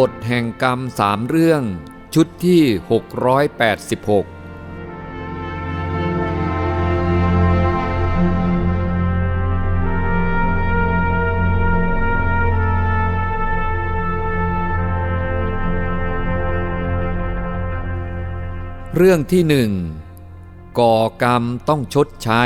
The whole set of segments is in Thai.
กฎแห่งกรรมสามเรื่อง ชุดที่ 686เรื่องที่หนึ่งก่อกรรมต้องชดใช้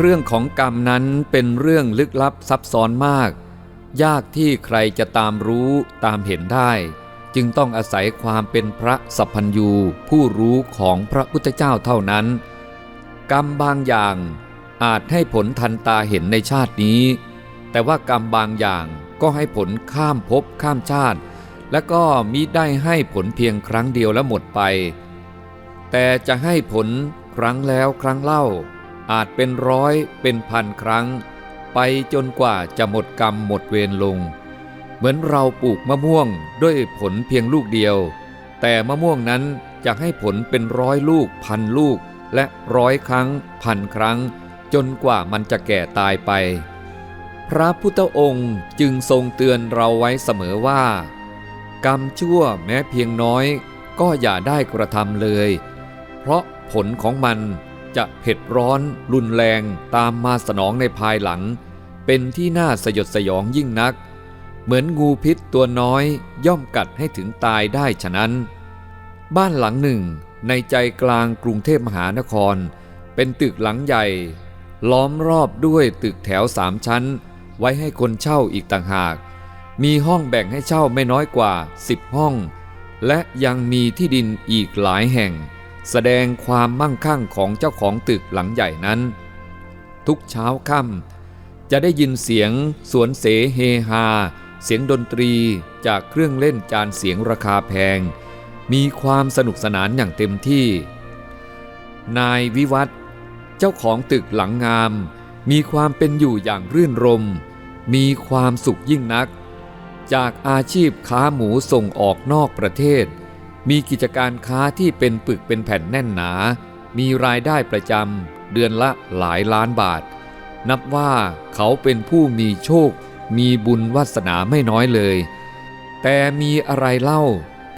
เรื่องของกรรมนั้นเป็นเรื่องลึกลับซับซ้อนมาก ยากที่ใครจะตามรู้ตามเห็นได้ จึงต้องอาศัยความเป็นพระสัพพัญยูผู้รู้ของพระพุทธเจ้าเท่านั้น กรรมบางอย่างอาจให้ผลทันตาเห็นในชาตินี้ แต่ว่ากรรมบางอย่างก็ให้ผลข้ามภพข้ามชาติ และก็มิได้ให้ผลเพียงครั้งเดียวแล้วหมดไป แต่จะให้ผลครั้งแล้วครั้งเล่า อาจเป็นร้อยเป็นพันครั้ง ไปจนกว่าจะหมดกรรมหมดเวรลง เหมือนเราปลูกมะม่วงด้วยผลเพียงลูกเดียว แต่มะม่วงนั้นจะให้ผลเป็นร้อยลูกพันลูกและร้อยครั้งพันครั้ง จนกว่ามันจะแก่ตายไป พระพุทธองค์จึงทรงเตือนเราไว้เสมอว่า กรรมชั่วแม้เพียงน้อย ก็อย่าได้กระทำเลย เพราะผลของมัน จะเผ็ดร้อนรุนแรงตามมาสนองในภายหลัง เป็นที่น่าสยดสยองยิ่งนัก เหมือนงูพิษตัวน้อยย่อมกัดให้ถึงตายได้ฉะนั้น บ้านหลังหนึ่งในใจกลางกรุงเทพมหานคร เป็นตึกหลังใหญ่ ล้อมรอบด้วยตึกแถวสามชั้น ไว้ให้คนเช่าอีกต่างหาก มีห้องแบ่งให้เช่าไม่น้อยกว่า 10 ห้อง และยังมีที่ดินอีกหลายแห่ง แสดงความมั่งคั่งของเจ้าของตึกหลังใหญ่นั้น ทุกเช้าค่ำจะได้ยินเสียงสวนเสเฮฮา เสียงดนตรีจากเครื่องเล่นจานเสียงราคาแพง มีความสนุกสนานอย่างเต็มที่ นายวิวัฒเจ้าของตึกหลังงาม มีความเป็นอยู่อย่างรื่นรม มีความสุขยิ่งนัก จากอาชีพค้าหมูส่งออกนอกประเทศ มีกิจการค้าที่เป็นปึกเป็นแผ่นแน่นหนา มีรายได้ประจำเดือนละหลายล้านบาท นับว่าเขาเป็นผู้มีโชค มีบุญวาสนาไม่น้อยเลย แต่มีอะไรเล่า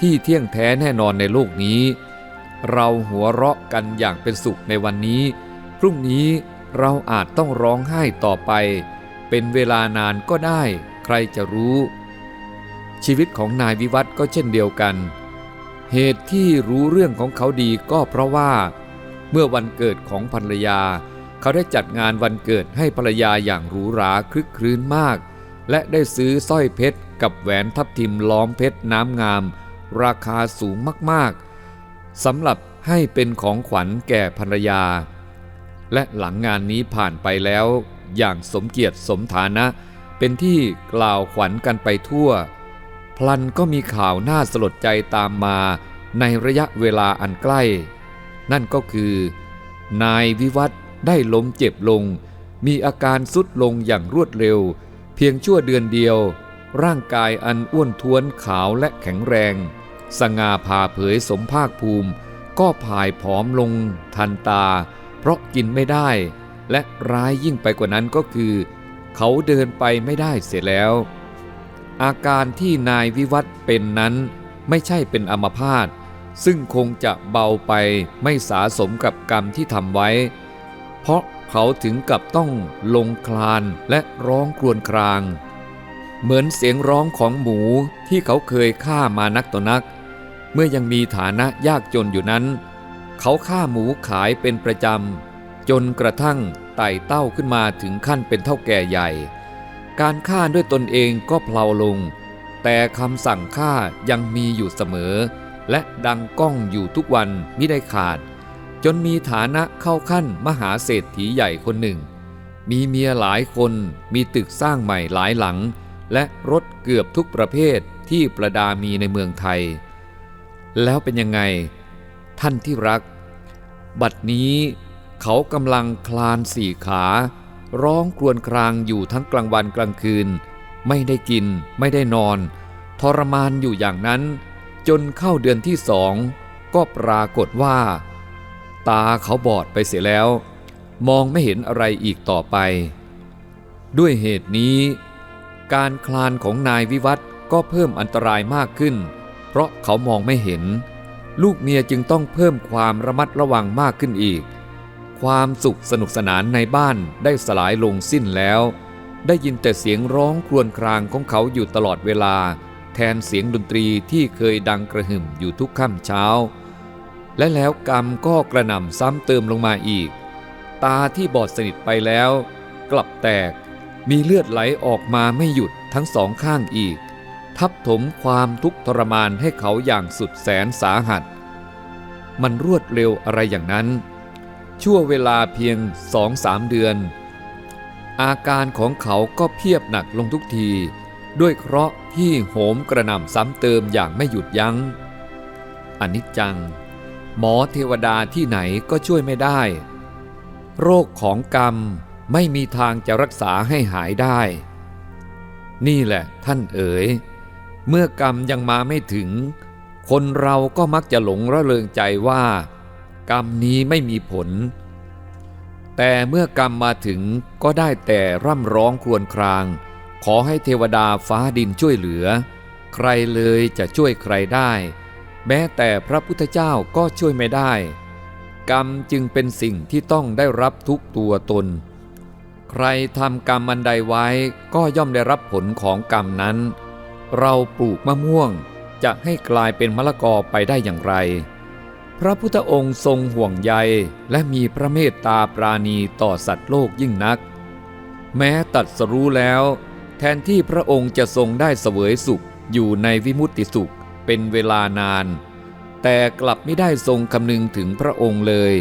ที่เที่ยงแท้แน่นอนในโลกนี้ เราหัวเราะกันอย่างเป็นสุขในวันนี้ พรุ่งนี้เราอาจต้องร้องไห้ต่อไป เป็นเวลานานก็ได้ ใครจะรู้ ชีวิตของนายวิวัฒน์ก็เช่นเดียวกัน เหตุที่รู้เรื่องของเขาดีก็เพราะว่า เมื่อวันเกิดของภรรยา เขาได้จัดงานวันเกิดให้ภรรยาอย่างหรูหราคลึกครื้นมาก และได้ซื้อสร้อยเพชรกับแหวนทับทิมล้อมเพชรน้ำงาม ราคาสูงมากๆสำหรับให้เป็นของขวัญแก่ภรรยา และหลังงานนี้ผ่านไปแล้ว อย่างสมเกียรติสมฐานะ เป็นที่กล่าวขวัญกันไปทั่ว พลันก็มีข่าวน่าสลดใจตามมาในระยะเวลาอันใกล้ นั่นก็คือ นายวิวัฒน์ได้ล้มเจ็บลง มีอาการสุดลงอย่างรวดเร็ว เพียงชั่วเดือนเดียว ร่างกายอันอ้วนท้วนขาวและแข็งแรง สง่าผ่าเผยสมภาคภูมิ ก็ผายผอมลง ทันตา เพราะกินไม่ได้ และร้ายยิ่งไปกว่านั้นก็คือ เขาเดินไปไม่ได้เสียแล้ว อาการที่นายวิวัฒน์เป็นนั้นไม่ใช่เป็นอมพาตซึ่งคงจะเบาไปไม่สาสมกับกรรมที่ทำไว้ เพราะเขาถึงกับต้องลงคลานและร้องครวญคราง เหมือนเสียงร้องของหมูที่เขาเคยฆ่ามานักต่อนัก เมื่อยังมีฐานะยากจนอยู่นั้น เขาฆ่าหมูขายเป็นประจำ จนกระทั่งไต่เต้าขึ้นมาถึงขั้นเป็นเท่าแก่ใหญ่ การฆ่าด้วยตนเองก็เพลาลง แต่คำสั่งฆ่ายังมีอยู่เสมอ และดังก้องอยู่ทุกวันมิได้ขาด จนมีฐานะเข้าขั้นมหาเศรษฐีใหญ่คนหนึ่ง มีเมียหลายคนมีตึกสร้างใหม่หลายหลัง และรถเกือบทุกประเภทที่ประดามีในเมืองไทย แล้วเป็นยังไง ท่านที่รัก บัดนี้เขากำลังคลานสี่ขา ร้องครวญครางอยู่ทั้งกลางวันกลางคืน ไม่ได้กิน ไม่ได้นอน ทรมานอยู่อย่างนั้น จนเข้าเดือนที่สอง ก็ปรากฏว่า ตาเขาบอดไปเสียแล้ว มองไม่เห็นอะไรอีกต่อไป ด้วยเหตุนี้ การคลานของนายวิวัฒก็เพิ่มอันตรายมากขึ้น เพราะเขามองไม่เห็น ลูกเมียจึงต้องเพิ่มความระมัดระวังมากขึ้นอีก ความสุขสนุกสนานในบ้านได้สลายลงสิ้นแล้ว ได้ยินแต่เสียงร้องครวญครางของเขาอยู่ตลอดเวลา แทนเสียงดนตรีที่เคยดังกระหึ่มอยู่ทุกค่ำเช้า และแล้วกรรมก็กระหน่ำซ้ำเติมลงมาอีก ตาที่บอดสนิทไปแล้ว กลับแตกมีเลือดไหลออกมาไม่หยุดทั้งสองข้างอีก ทับถมความทุกข์ทรมานให้เขาอย่างสุดแสนสาหัส มันรวดเร็วอะไรอย่างนั้น ชั่วเวลาเพียงสองสามเดือน อาการของเขาก็เพียบหนักลงทุกที ด้วยเคราะห์ที่โหมกระหน่ำซ้ำเติมอย่างไม่หยุดยัง้งอนิจจัง หมอเทวดาที่ไหนก็ช่วยไม่ได้ โรคของกรรมไม่มีทางจะรักษาให้หายได้ นี่แหละท่านเอ๋ย เมื่อกรรมยังมาไม่ถึง คนเราก็มักจะหลงระเริงใจว่า กรรมนี้ไม่มีผล แต่เมื่อกรรมมาถึงก็ได้แต่ร่ำร้องครวญคราง ขอให้เทวดาฟ้าดินช่วยเหลือ ใครเลยจะช่วยใครได้ แม้แต่พระพุทธเจ้าก็ช่วยไม่ได้ กรรมจึงเป็นสิ่งที่ต้องได้รับทุกตัวตน ใครทำกรรมอันใดไว้ก็ย่อมได้รับผลของกรรมนั้น เราปลูกมะม่วงจะให้กลายเป็นมะละกอไปได้อย่างไร พระพุทธองค์ทรงห่วงใยและมีพระเมตตาปราณีต่อสัตว์โลกยิ่งนัก แม้ตัดสรู้แล้ว แทนที่พระองค์จะทรงได้เสวยสุขอยู่ในวิมุตติสุขเป็นเวลานาน แต่กลับไม่ได้ทรงคำนึงถึงพระองค์เลย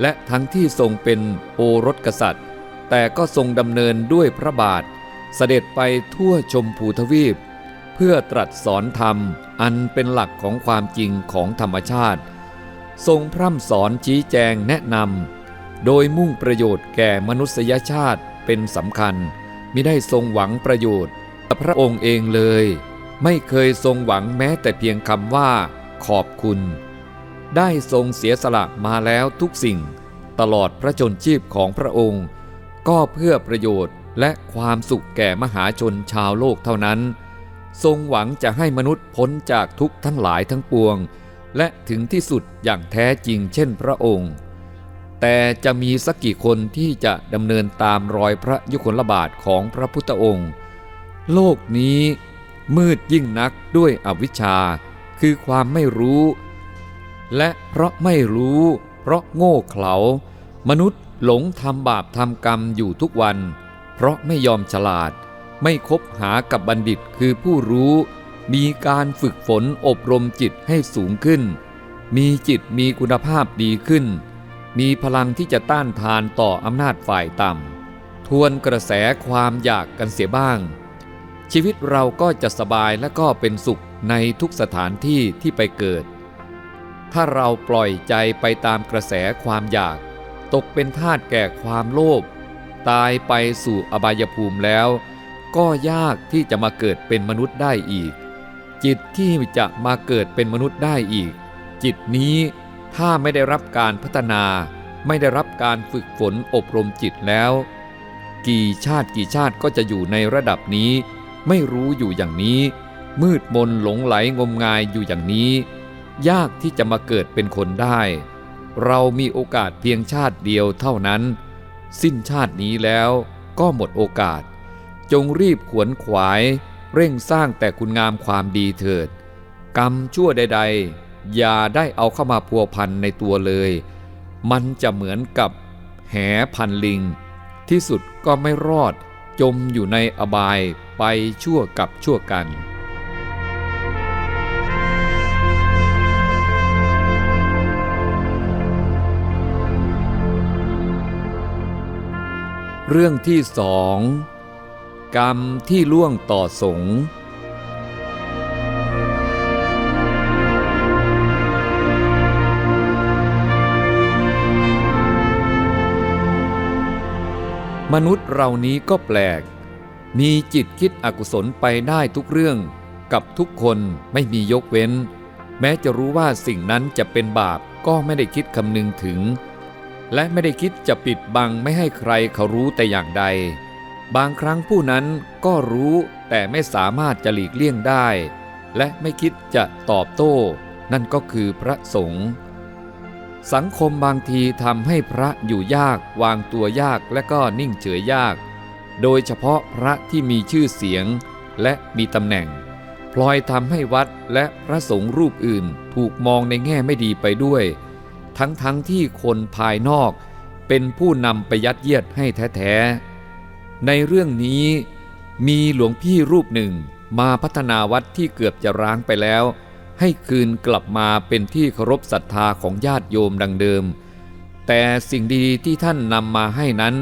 และทั้งที่ทรงเป็นโอรสกษัตริย์ แต่ก็ทรงดำเนินด้วยพระบาท เสด็จไปทั่วชมพูทวีป เพื่อตรัสสอนธรรมอันเป็นหลักของความจริงของธรรมชาติ ทรงพร่ำสอนชี้แจงแนะนำโดยมุ่งประโยชน์แก่มนุษยชาติเป็นสำคัญมิได้ทรงหวังประโยชน์กับพระองค์เองเลย ไม่เคยทรงหวังแม้แต่เพียงคำว่า ขอบคุณ ได้ทรงเสียสละมาแล้วทุกสิ่ง ตลอดพระชนชีพของพระองค์ ก็เพื่อประโยชน์และความสุขแก่มหาชนชาวโลกเท่านั้น ทรงหวังจะให้มนุษย์พ้นจากทุกข์ทั้งหลายทั้งปวง และถึงที่สุดอย่างแท้จริงเช่นพระองค์ แต่จะมีสักกี่คนที่จะดำเนินตามรอยพระยุคลบาทของพระพุทธองค์ โลกนี้มืดยิ่งนักด้วยอวิชชา คือความไม่รู้ และเพราะไม่รู้ เพราะโง่เขลามนุษย์หลงทำบาปทำกรรมอยู่ทุกวัน เพราะไม่ยอมฉลาด ไม่คบหากับบัณฑิตคือผู้รู้ มีการฝึกฝนอบรมจิตให้สูงขึ้น มีจิตมีคุณภาพดีขึ้น มีพลังที่จะต้านทานต่ออำนาจฝ่ายต่ำ ทวนกระแสความอยากกันเสียบ้าง ชีวิตเราก็จะสบายและก็เป็นสุขในทุกสถานที่ที่ไปเกิด ถ้าเราปล่อยใจไปตามกระแสความอยาก ตกเป็นทาสแก่ความโลภ ตายไปสู่อบายภูมิแล้ว ก็ยากที่จะมาเกิดเป็นมนุษย์ได้อีก จิตที่จะมาเกิดเป็นมนุษย์ได้อีก จิตนี้ถ้าไม่ได้รับการพัฒนา ไม่ได้รับการฝึกฝนอบรมจิตแล้ว กี่ชาติกี่ชาติก็จะอยู่ในระดับนี้ ไม่รู้อยู่อย่างนี้ มืดมนหลงไหลงมงายอยู่อย่างนี้ ยากที่จะมาเกิดเป็นคนได้ เรามีโอกาสเพียงชาติเดียวเท่านั้น สิ้นชาตินี้แล้วก็หมดโอกาส จงรีบขวนขวาย เร่งสร้างแต่คุณงามความดีเถิด กรรมชั่วใด ๆ อย่าได้เอาเข้ามาพัวพันในตัวเลย มันจะเหมือนกับแหพันลิง ที่สุดก็ไม่รอดจมอยู่ในอบายไปชั่วกับชั่วกันเรื่องที่สอง กรรมที่ล่วงต่อสงฆ์มนุษย์เรานี้ก็แปลก มีจิตคิดอกุศลไปได้ทุกเรื่อง กับทุกคนไม่มียกเว้น แม้จะรู้ว่าสิ่งนั้นจะเป็นบาปก็ไม่ได้คิดคำนึงถึง และไม่ได้คิดจะปิดบังไม่ให้ใครเขารู้แต่อย่างใด บางครั้งผู้นั้นก็รู้แต่ไม่สามารถจะหลีกเลี่ยงได้ และไม่คิดจะตอบโต้ นั่นก็คือพระสงฆ์สังคมบางทีทำให้พระอยู่ยากวางตัวยากและก็นิ่งเฉยยาก โดยเฉพาะพระที่มีชื่อเสียงและมีตำแหน่ง พลอยทำให้วัดและพระสงฆ์รูปอื่นถูกมองในแง่ไม่ดีไปด้วย ทั้งๆทที่คนภายนอกเป็นผู้นำไปยัดเยียดให้แท้ๆ ในเรื่องนี้มีหลวงพี่รูปหนึ่งมาพัฒนาวัดที่เกือบจะร้างไปแล้ว ให้คืนกลับมาเป็นที่เคารพศรัทธาของญาติโยมดังเดิม แต่สิ่งดีๆที่ท่านนำมาให้นั้น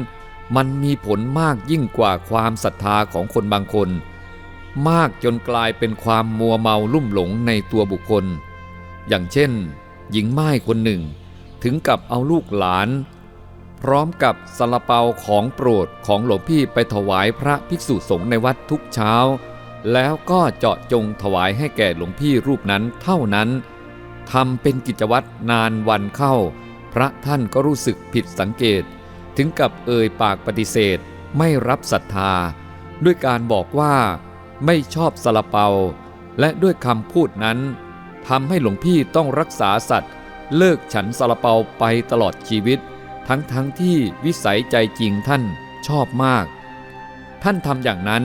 มันมีผลมากยิ่งกว่าความศรัทธาของคนบางคน มากจนกลายเป็นความมัวเมาลุ่มหลงในตัวบุคคล อย่างเช่น หญิงไม้คนหนึ่ง ถึงกับเอาลูกหลาน พร้อมกับสลาเปาของโปรดของหลวงพี่ไปถวายพระภิกษุสงฆ์ในวัดทุกเช้า แล้วก็เจาะจงถวายให้แก่หลวงพี่รูปนั้นเท่านั้นทำเป็นกิจวัตรนานวันเข้า พระท่านก็รู้สึกผิดสังเกต ถึงกับเอ่ยปากปฏิเสธไม่รับศรัทธา ด้วยการบอกว่าไม่ชอบสลาเปา และด้วยคำพูดนั้นทำให้หลวงพี่ต้องรักษาสัตว์ เลิกฉันสลาเปาไปตลอดชีวิต ทั้งทั้งที่วิสัยใจจริงท่านชอบมาก ท่านทำอย่างนั้น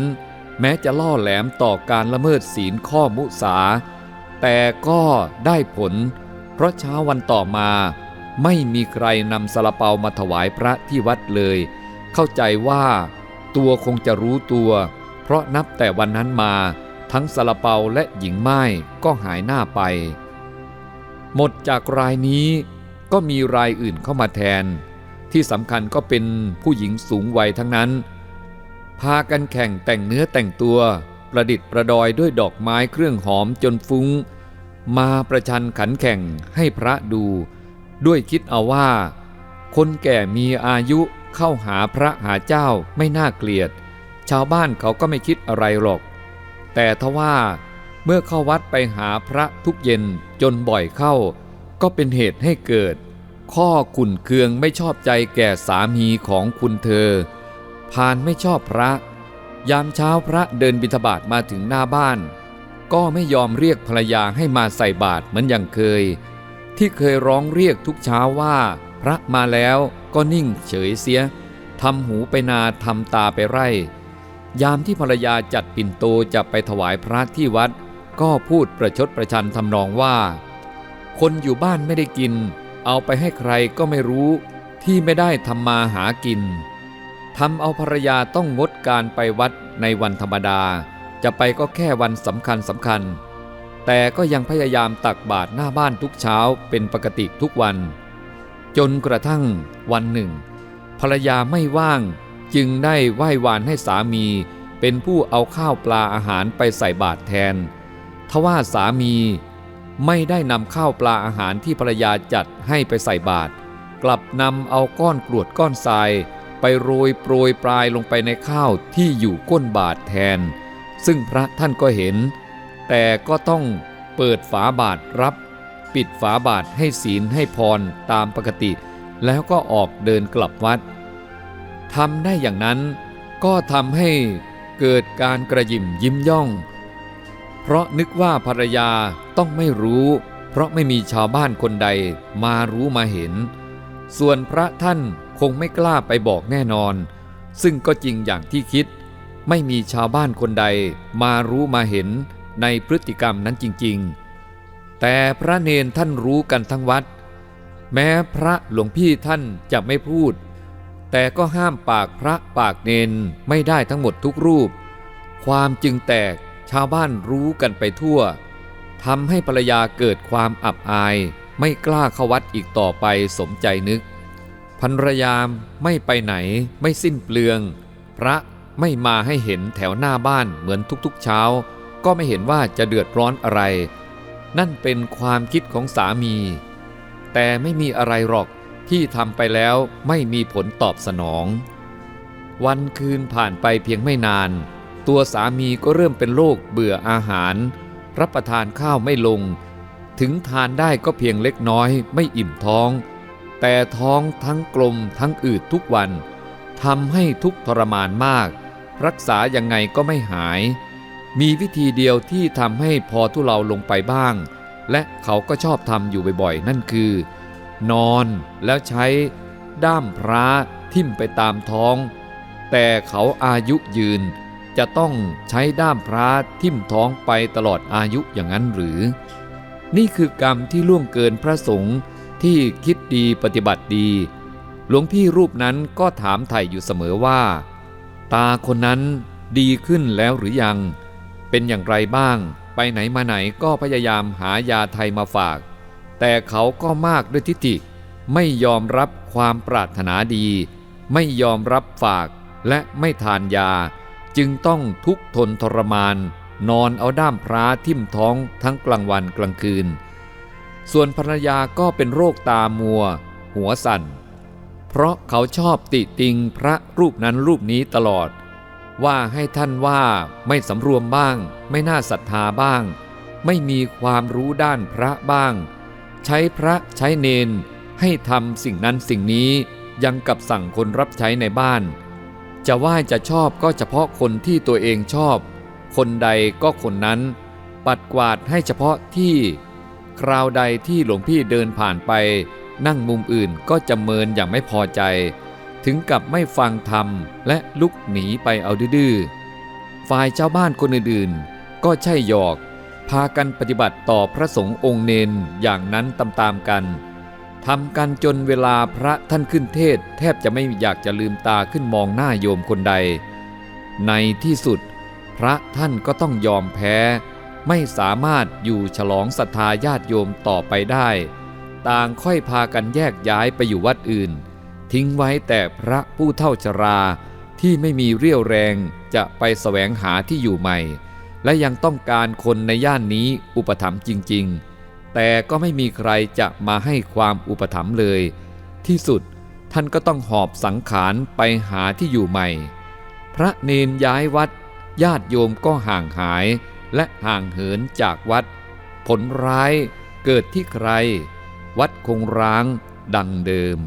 แม้จะล่อแหลมต่อการละเมิดศีลข้อมุสา แต่ก็ได้ผล เพราะเช้าวันต่อมาไม่มีใครนำสลาเปามาถวายพระที่วัดเลย เข้าใจว่า ตัวคงจะรู้ตัว เพราะนับแต่วันนั้นมาทั้งสลาเปาและหญิงไม้ก็หายหน้าไป หมดจากรายนี้ก็มีรายอื่นเข้ามาแทน ที่สำคัญก็เป็นผู้หญิงสูงวัยทั้งนั้น พากันแข่งแต่งเนื้อแต่งตัว ประดิษฐ์ประดอยด้วยดอกไม้เครื่องหอมจนฟุง้ง มาประชันขันแข่งให้พระดู ด้วยคิดเอาว่า คนแก่มีอายุเข้าหาพระหาเจ้าไม่น่าเกลียด ชาวบ้านเขาก็ไม่คิดอะไรหรอก แต่ทว่าเมื่อเข้าวัดไปหาพระทุกเย็นจนบ่อยเข้า ก็เป็นเหตุให้เกิด ข้อขุนเคืองไม่ชอบใจแก่สามีของคุณเธอ พานไม่ชอบพระ ยามเช้าพระเดินบิณฑบาตมาถึงหน้าบ้าน ก็ไม่ยอมเรียกภรรยาให้มาใส่บาตรเหมือนอย่างเคย ที่เคยร้องเรียกทุกเช้าว่า พระมาแล้วก็นิ่งเฉยเสียทำหูไปนาทำตาไปไร่ ยามที่ภรรยาจัดปิ่นโตจะไปถวายพระที่วัด ก็พูดประชดประชันทำนองว่า คนอยู่บ้านไม่ได้กิน เอาไปให้ใครก็ไม่รู้ที่ไม่ได้ทำมาหากินทำเอาภรรยาต้องงดการไปวัดในวันธรรมดา จะไปก็แค่วันสำคัญสำคัญ แต่ก็ยังพยายามตักบาตรหน้าบ้านทุกเช้าเป็นปกติทุกวัน จนกระทั่งวันหนึ่ง ภรรยาไม่ว่างจึงได้ไหว้วานให้สามี เป็นผู้เอาข้าวปลาอาหารไปใส่บาตรแทน ทว่าสามี ไม่ได้นำข้าวปลาอาหารที่ภรรยาจัดให้ไปใส่บาตรกลับนำเอาก้อนกรวดก้อนทราย ไปโรยโปรยปลายลงไปในข้าวที่อยู่ก้นบาตรแทน ซึ่งพระท่านก็เห็น แต่ก็ต้องเปิดฝาบาตรรับ ปิดฝาบาตรให้ศีลให้พรตามปกติ แล้วก็ออกเดินกลับวัดทำได้อย่างนั้นก็ทำให้เกิดการกระยิมยิ้มย่อง เพราะนึกว่าภรรยาต้องไม่รู้ เพราะไม่มีชาวบ้านคนใดมารู้มาเห็น ส่วนพระท่านคงไม่กล้าไปบอกแน่นอน ซึ่งก็จริงอย่างที่คิด ไม่มีชาวบ้านคนใดมารู้มาเห็นในพฤติกรรมนั้นจริง ๆ แต่พระเนนท่านรู้กันทั้งวัด แม้พระหลวงพี่ท่านจะไม่พูด แต่ก็ห้ามปากพระปากเนนไม่ได้ทั้งหมดทุกรูป ความจึงแตก ชาวบ้านรู้กันไปทั่วทำให้ภรรยาเกิดความอับอาย ไม่กล้าเข้าวัดอีกต่อไปสมใจนึกภรรยาไม่ไปไหนไม่สิ้นเปลือง พระไม่มาให้เห็นแถวหน้าบ้านเหมือนทุกๆเช้า ก็ไม่เห็นว่าจะเดือดร้อนอะไร นั่นเป็นความคิดของสามี แต่ไม่มีอะไรหรอกที่ทำไปแล้วไม่มีผลตอบสนอง วันคืนผ่านไปเพียงไม่นาน ตัวสามีก็เริ่มเป็นโรคเบื่ออาหาร รับประทานข้าวไม่ลง ถึงทานได้ก็เพียงเล็กน้อยไม่อิ่มท้อง แต่ท้องทั้งกลมทั้งอืดทุกวันทำให้ทุกทรมานมาก รักษายังไงก็ไม่หาย มีวิธีเดียวที่ทำให้พอทุเลาลงไปบ้าง และเขาก็ชอบทำอยู่บ่อยๆ นั่นคือ นอนแล้วใช้ด้ามพระทิ่มไปตามท้อง แต่เขาอายุยืน จะต้องใช้ด้ามพระทิ่มท้องไปตลอดอายุอย่างนั้นหรือ นี่คือกรรมที่ล่วงเกินพระสงฆ์ที่คิดดีปฏิบัติดี หลวงพี่รูปนั้นก็ถามไถ่อยู่เสมอว่า ตาคนนั้นดีขึ้นแล้วหรือยัง เป็นอย่างไรบ้าง ไปไหนมาไหนก็พยายามหายาไทยมาฝาก แต่เขาก็มากด้วยทิฏฐิไม่ยอมรับความปรารถนาดี ไม่ยอมรับฝากและไม่ทานยา จึงต้องทุกทนทรมาน นอนเอาด้ามพระทิ่มท้องทั้งกลางวันกลางคืน ส่วนภรรยาก็เป็นโรคตามัว หัวสั่น เพราะเขาชอบติติงพระรูปนั้นรูปนี้ตลอด ว่าให้ท่านว่าไม่สำรวมบ้าง ไม่น่าศรัทธาบ้าง ไม่มีความรู้ด้านพระบ้าง ใช้พระใช้เนนให้ทำสิ่งนั้นสิ่งนี้ยังกับสั่งคนรับใช้ในบ้าน จะว่าจะชอบก็เฉพาะคนที่ตัวเองชอบ คนใดก็คนนั้น ปัดกวาดให้เฉพาะที่ คราวใดที่หลวงพี่เดินผ่านไป นั่งมุมอื่นก็จะเมินอย่างไม่พอใจ ถึงกับไม่ฟังธรรมและลุกหนีไปเอาดื้อฝ่ายเจ้าบ้านคนอื่นๆ ก็ใช่หยอก พากันปฏิบัติต่อพระสงฆ์องค์เนนอย่างนั้นตามๆกัน ทำกันจนเวลาพระท่านขึ้นเทศ แทบจะไม่อยากจะลืมตาขึ้นมองหน้าโยมคนใด ในที่สุด พระท่านก็ต้องยอมแพ้ ไม่สามารถอยู่ฉลองศรัทธาญาติโยมต่อไปได้ ต่างค่อยพากันแยกย้ายไปอยู่วัดอื่น ทิ้งไว้แต่พระผู้เท่าชราที่ไม่มีเรี่ยวแรงจะไปแสวงหาที่อยู่ใหม่ และยังต้องการคนในย่านนี้อุปถัมภ์จริง ๆ แต่ก็ไม่มีใครจะมาให้ความอุปถัมภ์เลย ที่สุดท่านก็ต้องหอบสังขารไปหาที่อยู่ใหม่ พระเนนย้ายวัด ญาติโยมก็ห่างหายและห่างเหินจากวัด ผลร้ายเกิดที่ใคร วัดคงร้างดังเดิม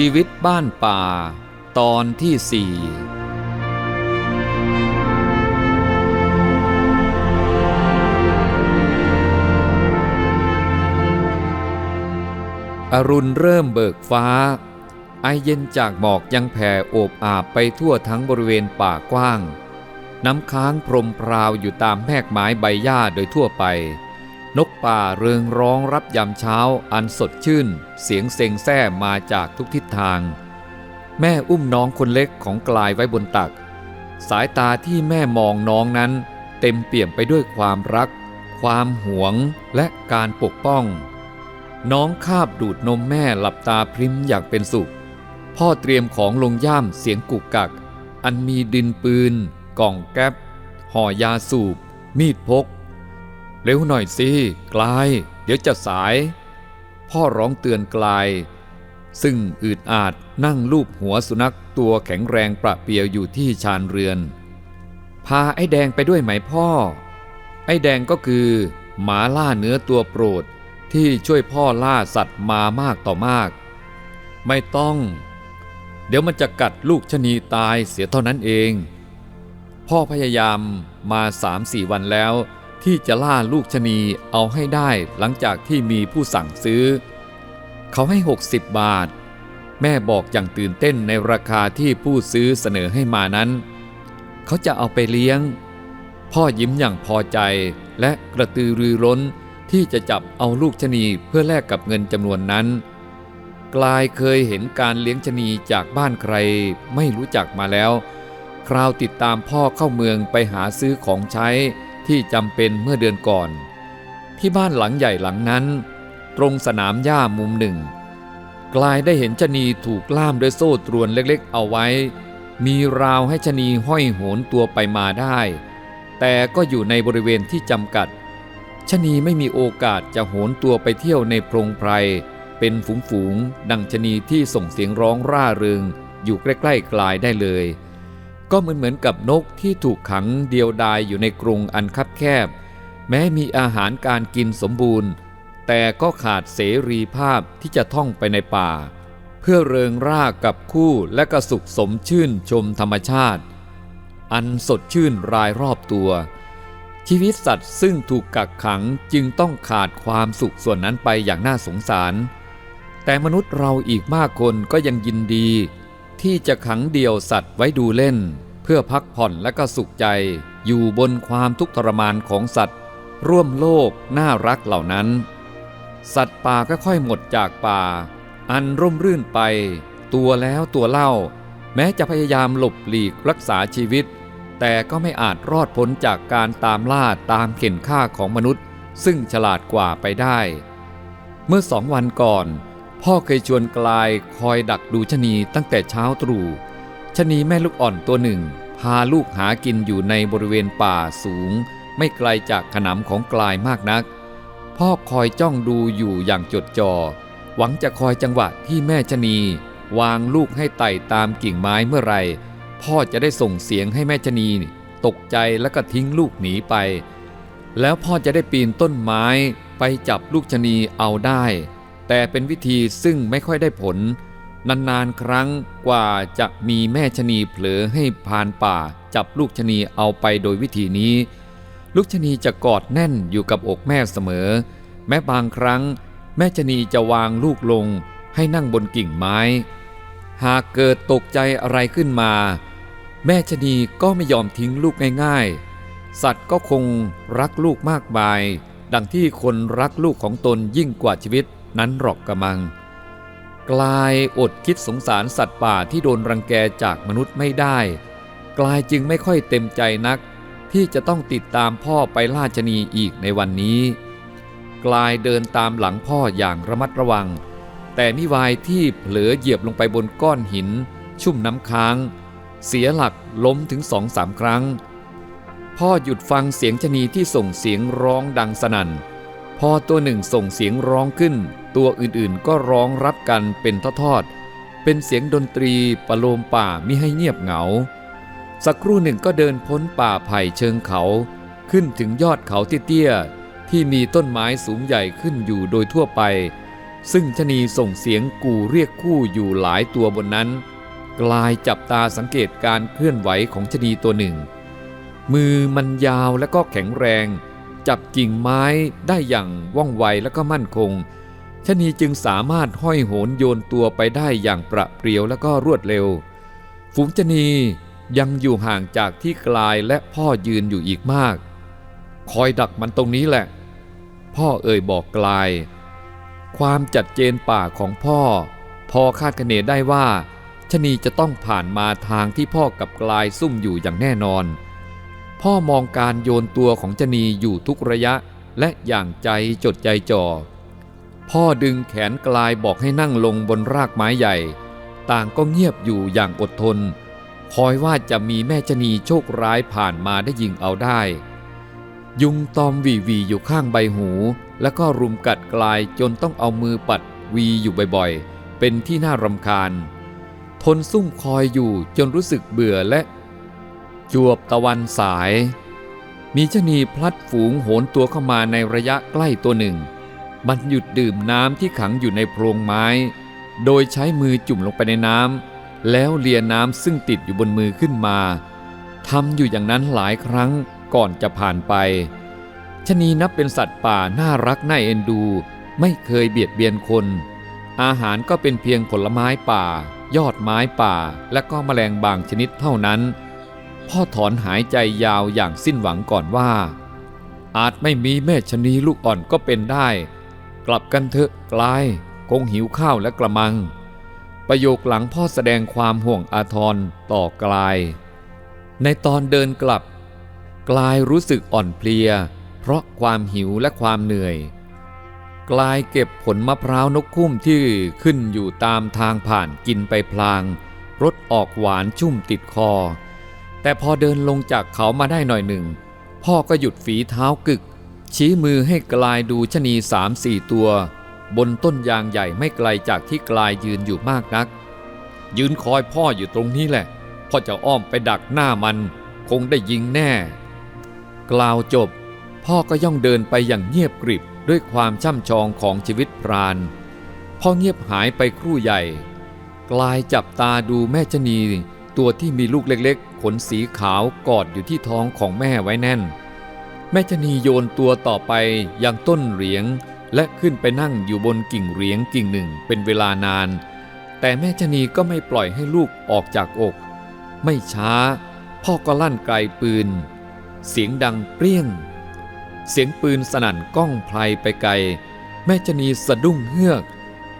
ชีวิตบ้านป่า ตอนที่สี่อรุณเริ่มเบิกฟ้า ไอเย็นจากหมอกยังแผ่โอบอาบไปทั่วทั้งบริเวณป่ากว้าง น้ำค้างพรมพราวอยู่ตามแมกไม้ใบหญ้าโดยทั่วไป นกป่าเริงร้องรับยามเช้าอันสดชื่น เสียงเซ็งแซ่มาจากทุกทิศทาง แม่อุ้มน้องคนเล็กของกลายไว้บนตัก สายตาที่แม่มองน้องนั้น เต็มเปี่ยมไปด้วยความรัก ความหวงและการปกป้อง น้องคาบดูดนมแม่หลับตาพริมอย่างเป็นสุข พ่อเตรียมของลงย่ามเสียงกุกกัก อันมีดินปืน กล่องแก๊ปห่อยาสูบ มีดพก เร็วหน่อยสิกลาย เดี๋ยวจะสาย พ่อร้องเตือนกลาย ซึ่งอืดอาดนั่งลูบหัวสุนัขตัวแข็งแรงประเปียวอยู่ที่ชานเรือน พาไอ้แดงไปด้วยไหมพ่อ ไอ้แดงก็คือ หมาล่าเนื้อตัวโปรดที่ช่วยพ่อล่าสัตว์มามากต่อมาก ไม่ต้อง เดี๋ยวมันจะกัดลูกชะนีตายเสียเท่านั้นเอง พ่อพยายามมาสามสี่วันแล้ว ที่จะล่าลูกชะนีเอาให้ได้หลังจากที่มีผู้สั่งซื้อ เขาให้ 60 บาท แม่บอกอย่างตื่นเต้นในราคาที่ผู้ซื้อเสนอให้มานั้น เขาจะเอาไปเลี้ยง พ่อยิ้มอย่างพอใจและกระตือรือร้นที่จะจับเอาลูกชะนีเพื่อแลกกับเงินจำนวนนั้น กลายเคยเห็นการเลี้ยงชะนีจากบ้านใครไม่รู้จักมาแล้ว คราวติดตามพ่อเข้าเมืองไปหาซื้อของใช้ ที่จำเป็นเมื่อเดือนก่อน ที่บ้านหลังใหญ่หลังนั้น ตรงสนามหญ้ามุมหนึ่ง กลายได้เห็นชะนีถูกล่ามด้วยโซ่ตรวนเล็กๆ เอาไว้ มีราวให้ชะนีห้อยโหนตัวไปมาได้ แต่ก็อยู่ในบริเวณที่จำกัดชะนีไม่มีโอกาสจะโหนตัวไปเที่ยวในโพรงไพร เป็นฝูงๆ ดังชะนีที่ส่งเสียงร้องร่าเริงอยู่ใกล้ๆกลายได้เลย ก็เหมือนเหมือนกับนกที่ถูกขังเดียวดายอยู่ในกรงอันคับแคบ แม้มีอาหารการกินสมบูรณ์ แต่ก็ขาดเสรีภาพที่จะท่องไปในป่า เพื่อเริงร่ากับคู่และกระสุขสมชื่นชมธรรมชาติ อันสดชื่นรายรอบตัว ชีวิตสัตว์ซึ่งถูกกักขังจึงต้องขาดความสุขส่วนนั้นไปอย่างน่าสงสาร แต่มนุษย์เราอีกมากคนก็ยังยินดี ที่จะขังเดี่ยวสัตว์ไว้ดูเล่น เพื่อพักผ่อนและก็สุขใจ อยู่บนความทุกข์ทรมานของสัตว์ ร่วมโลกน่ารักเหล่านั้น สัตว์ป่าก็ค่อยหมดจากป่า อันร่มรื่นไป ตัวแล้วตัวเล่า แม้จะพยายามหลบหลีกรักษาชีวิต แต่ก็ไม่อาจรอดพ้นจากการตามล่าตามเข็นฆ่าของมนุษย์ ซึ่งฉลาดกว่าไปได้ เมื่อสองวันก่อน พ่อเคยชวนกลายคอยดักดูชะนีตั้งแต่เช้าตรู่ชะนีแม่ลูกอ่อนตัวหนึ่ง พาลูกหากินอยู่ในบริเวณป่าสูง ไม่ไกลจากขนำของกลายมากนัก พ่อคอยจ้องดูอยู่อย่างจดจ่อหวังจะคอยจังหวะที่แม่ชะนี วางลูกให้ไต่ตามกิ่งไม้เมื่อไรพ่อจะได้ส่งเสียงให้แม่ชะนีตกใจแล้วก็ทิ้งลูกหนีไป แล้วพ่อจะได้ปีนต้นไม้ไปจับลูกชะนีเอาได้ แต่เป็นวิธีซึ่งไม่ค่อยได้ผล นานๆครั้งกว่าจะมีแม่ชะนีเผลอให้พานป่า จับลูกชะนีเอาไปโดยวิธีนี้ ลูกชะนีจะกอดแน่นอยู่กับอกแม่เสมอ แม้บางครั้ง แม่ชะนีจะวางลูกลง ให้นั่งบนกิ่งไม้ หากเกิดตกใจอะไรขึ้นมา แม่ชะนีก็ไม่ยอมทิ้งลูกง่ายๆ สัตว์ก็คงรักลูกมากมาย ดังที่คนรักลูกของตนยิ่งกว่าชีวิต นั้นหรอกกระมัง กลายอดคิดสงสารสัตว์ป่าที่โดนรังแกจากมนุษย์ไม่ได้ กลายจึงไม่ค่อยเต็มใจนัก ที่จะต้องติดตามพ่อไปล่าชะนีอีกในวันนี้ กลายเดินตามหลังพ่ออย่างระมัดระวัง แต่มิวายที่เผลอเหยียบลงไปบนก้อนหิน ชุ่มน้ำค้าง เสียหลักล้มถึงสองสามครั้งพ่อหยุดฟังเสียงชะนีที่ส่งเสียงร้องดังสนั่น พอตัวหนึ่งส่งเสียงร้องขึ้น ตัวอื่นๆก็ร้องรับกันเป็นทอดๆเป็นเสียงดนตรีประโลมป่ามิให้เงียบเหงา สักครู่หนึ่งก็เดินพ้นป่าไผ่เชิงเขา ขึ้นถึงยอดเขาเตี้ยๆที่มีต้นไม้สูงใหญ่ขึ้นอยู่โดยทั่วไป ซึ่งชะนีส่งเสียงกู่เรียกคู่อยู่หลายตัวบนนั้น กลายจับตาสังเกตการเคลื่อนไหวของชะนีตัวหนึ่ง มือมันยาวและก็แข็งแรง จับกิ่งไม้ได้อย่างว่องไวและก็มั่นคงชะนีจึงสามารถห้อยโหนโยนตัวไปได้อย่างประเปรียวและก็รวดเร็ว ฝูงชะนียังอยู่ห่างจากที่กลายและพ่อยืนอยู่อีกมาก คอยดักมันตรงนี้แหละ พ่อเอ่ยบอกกลาย ความจัดเจนป่าของพ่อ พอคาดคะเนได้ว่าชะนีจะต้องผ่านมาทางที่พ่อกับกลายซุ่มอยู่อย่างแน่นอน พ่อมองการโยนตัวของชะนีอยู่ทุกระยะและอย่างใจจดใจจ่อ พ่อดึงแขนกลายบอกให้นั่งลงบนรากไม้ใหญ่ ต่างก็เงียบอยู่อย่างอดทน คอยว่าจะมีแม่ชะนีโชคร้ายผ่านมาได้ยิงเอาได้ ยุงตอมวีวีอยู่ข้างใบหู แล้วก็รุมกัดกลายจนต้องเอามือปัดวีอยู่บ่อยๆ เป็นที่น่ารำคาญ ทนซุ่มคอยอยู่จนรู้สึกเบื่อและ จวบตะวันสาย มีชะนีพลัดฝูงโหนตัวเข้ามาในระยะใกล้ตัวหนึ่ง มันหยุดดื่มน้ำที่ขังอยู่ในโพรงไม้ โดยใช้มือจุ่มลงไปในน้ำแล้วเลียน้ำซึ่งติดอยู่บนมือขึ้นมาทำอยู่อย่างนั้นหลายครั้งก่อนจะผ่านไปชะนีนับเป็นสัตว์ป่าน่ารักน่าเอ็นดู ไม่เคยเบียดเบียนคน อาหารก็เป็นเพียงผลไม้ป่า ยอดไม้ป่า และก็แมลงบางชนิดเท่านั้น พ่อถอนหายใจยาวอย่างสิ้นหวังก่อนว่า อาจไม่มีแม่ชนีลูกอ่อนก็เป็นได้ กลับกันเถอะกลาย คงหิวข้าวและกระมัง ประโยคหลังพ่อแสดงความห่วงอาทรต่อกลาย ในตอนเดินกลับ กลายรู้สึกอ่อนเพลีย เพราะความหิวและความเหนื่อย กลายเก็บผลมะพร้าวนกคุ้มที่ขึ้นอยู่ตามทางผ่านกินไปพลางรสออกหวานชุ่มติดคอ แต่พอเดินลงจากเขามาได้หน่อยหนึ่ง พ่อก็หยุดฝีเท้ากึก ชี้มือให้กลายดูชะนีสามสี่ตัว บนต้นยางใหญ่ไม่ไกลจากที่กลายยืนอยู่มากนัก ยืนคอยพ่ออยู่ตรงนี้แหละ พ่อจะอ้อมไปดักหน้ามัน คงได้ยิงแน่ กล่าวจบ พ่อก็ย่องเดินไปอย่างเงียบกริบด้วยความช่ำชองของชีวิตพรานพ่อเงียบหายไปครู่ใหญ่ กลายจับตาดูแม่ชะนี ตัวที่มีลูกเล็กๆ ขนสีขาวกอดอยู่ที่ท้องของแม่ไว้แน่น แม่ชะนีโยนตัวต่อไปยังต้นเหรียง และขึ้นไปนั่งอยู่บนกิ่งเหรียงกิ่งหนึ่งเป็นเวลานาน แต่แม่ชะนีก็ไม่ปล่อยให้ลูกออกจากอก ไม่ช้า พ่อก็ลั่นไกลปืน เสียงดังเปรี้ยง เสียงปืนสนั่นก้องไพลไปไกล แม่ชะนีสะดุ้งเฮือก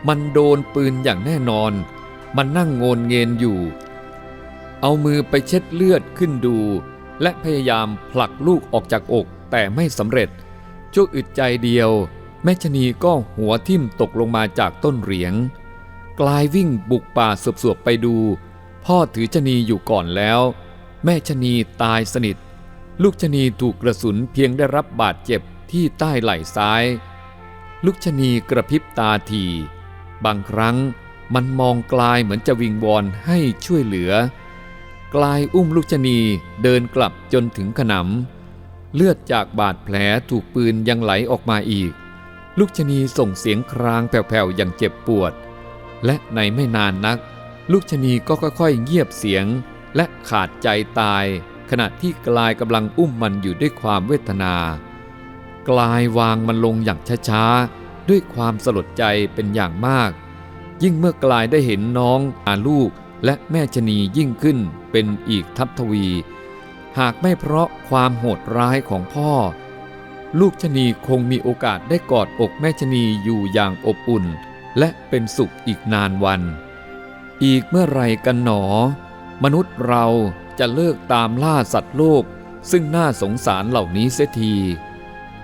มันโดนปืนอย่างแน่นอน มันนั่งโงนเงินอยู่ เอามือไปเช็ดเลือดขึ้นดู และพยายามผลักลูกออกจากอกแต่ไม่สำเร็จชั่วอึดใจเดียว แม่ชะนีก็หัวทิ่มตกลงมาจากต้นเหรียง กลายวิ่งบุกป่าสวบๆไปดู พ่อถือชะนีอยู่ก่อนแล้ว แม่ชะนีตายสนิท ลูกชะนีถูกกระสุนเพียงได้รับบาดเจ็บที่ใต้ไหล่ซ้าย ลูกชะนีกระพริบตาทีบางครั้งมันมองกลายเหมือนจะวิงวอนให้ช่วยเหลือ กลายอุ้มลูกชะนีเดินกลับจนถึงขนำเลือดจากบาดแผลถูกปืนยังไหลออกมาอีก ลูกชะนีส่งเสียงครางแผ่วๆอย่างเจ็บปวด และในไม่นานนัก ลูกชะนีก็ค่อยๆเงียบเสียงและขาดใจตาย ขณะที่กลายกำลังอุ้มมันอยู่ด้วยความเวทนา กลายวางมันลงอย่างช้าๆด้วยความสลดใจเป็นอย่างมาก ยิ่งเมื่อกลายได้เห็นน้องอาลูก และแม่ชะนียิ่งขึ้นเป็นอีกทัพทวี หากไม่เพราะความโหดร้ายของพ่อ ลูกชะนีคงมีโอกาสได้กอดอกแม่ชะนีอยู่อย่างอบอุ่น และเป็นสุขอีกนานวัน อีกเมื่อไรกันหนอ มนุษย์เราจะเลิกตามล่าสัตว์โลก ซึ่งน่าสงสารเหล่านี้เสียที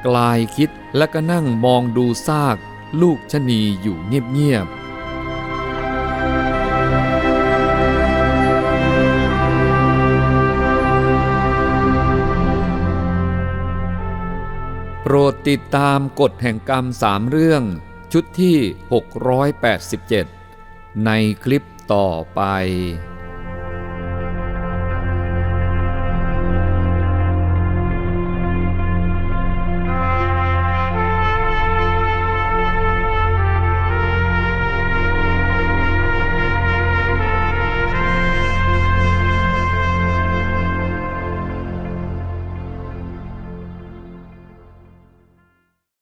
กลายคิดและก็นั่งมองดูซาก ลูกชะนีอยู่เงียบๆ รดติดตามกฎแห่งกรรมสามเรื่อง ชุดที่ 687 ในคลิปต่อไป